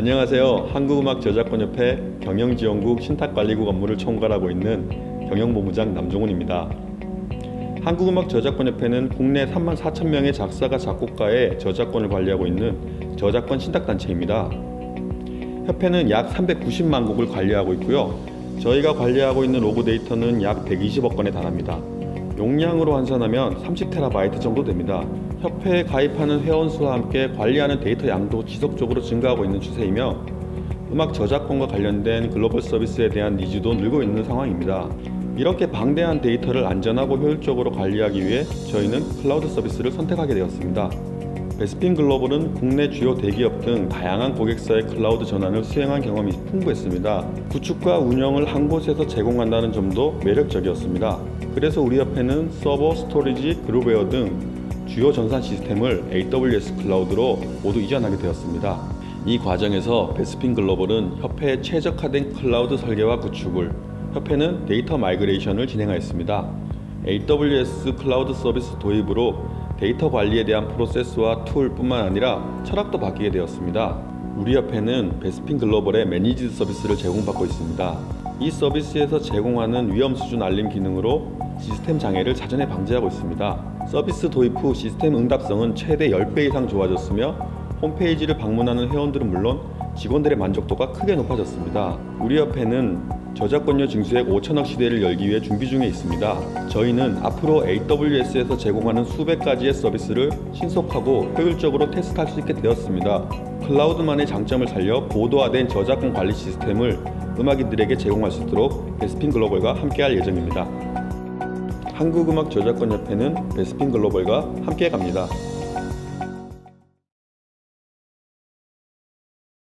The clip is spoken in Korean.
안녕하세요. 한국음악 저작권협회 경영지원국 신탁관리국 업무를 총괄하고 있는 경영본부장 남종훈입니다. 한국음악 저작권협회는 국내 3만 4천 명의 작사가 작곡가의 저작권을 관리하고 있는 저작권 신탁단체입니다. 협회는 약 390만 곡을 관리하고 있고요. 저희가 관리하고 있는 로그 데이터는 약 120억 건에 달합니다. 용량으로 환산하면 30테라바이트 정도 됩니다. 협회에 가입하는 회원 수와 함께 관리하는 데이터 양도 지속적으로 증가하고 있는 추세이며 음악 저작권과 관련된 글로벌 서비스에 대한 니즈도 늘고 있는 상황입니다. 이렇게 방대한 데이터를 안전하고 효율적으로 관리하기 위해 저희는 클라우드 서비스를 선택하게 되었습니다. 베스핀 글로벌은 국내 주요 대기업 등 다양한 고객사의 클라우드 전환을 수행한 경험이 풍부했습니다. 구축과 운영을 한 곳에서 제공한다는 점도 매력적이었습니다. 그래서 우리 협회는 서버, 스토리지, 그룹웨어 등 주요 전산 시스템을 AWS 클라우드로 모두 이전하게 되었습니다. 이 과정에서 베스핀 글로벌은 협회에 최적화된 클라우드 설계와 구축을, 협회는 데이터 마이그레이션을 진행하였습니다. AWS 클라우드 서비스 도입으로 데이터 관리에 대한 프로세스와 툴뿐만 아니라 철학도 바뀌게 되었습니다. 우리 협회는 베스핀 글로벌의 매니지드 서비스를 제공받고 있습니다. 이 서비스에서 제공하는 위험 수준 알림 기능으로 시스템 장애를 사전에 방지하고 있습니다. 서비스 도입 후 시스템 응답성은 최대 10배 이상 좋아졌으며 홈페이지를 방문하는 회원들은 물론 직원들의 만족도가 크게 높아졌습니다. 우리 협회는 저작권료 징수액 5천억 시대를 열기 위해 준비 중에 있습니다. 저희는 앞으로 AWS에서 제공하는 수백 가지의 서비스를 신속하고 효율적으로 테스트할 수 있게 되었습니다. 클라우드만의 장점을 살려 고도화된 저작권 관리 시스템을 음악인들에게 제공할 수 있도록 베스핀 글로벌과 함께할 예정입니다. 한국음악 저작권 협회는 베스핀 글로벌과 함께 갑니다.